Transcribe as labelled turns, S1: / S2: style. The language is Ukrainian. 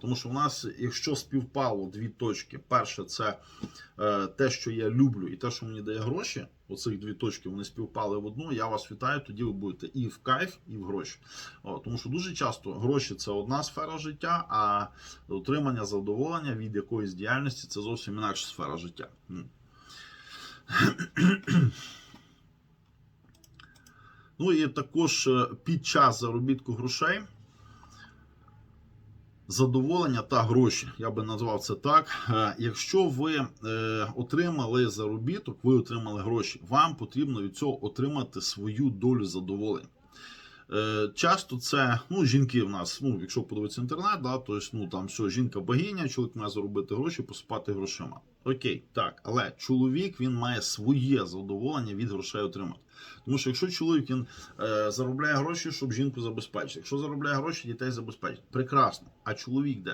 S1: Тому що в нас, якщо співпало дві точки, перше, це е, те, що я люблю, і те, що мені дає гроші. Оцих дві точки вони співпали в одну. Я вас вітаю. Тоді ви будете і в кайф, і в гроші. О, тому що дуже часто гроші це одна сфера життя, а отримання задоволення від якоїсь діяльності це зовсім інакша сфера життя. Ну і також е, під час заробітку грошей задоволення та гроші. Я би назвав це так. Е, Якщо ви е, отримали заробіток, ви отримали гроші, вам потрібно від цього отримати свою долю задоволення. Е, Часто це ну, жінки в нас, ну, якщо подивитися інтернет, да, то есть, ну, там все, жінка богиня, чоловік має заробити гроші, посипати грошима. Окей, так, але чоловік він має своє задоволення від грошей отримати. Тому що якщо чоловік він е, заробляє гроші, щоб жінку забезпечити, якщо заробляє гроші, дітей забезпечити, прекрасно. А чоловік де?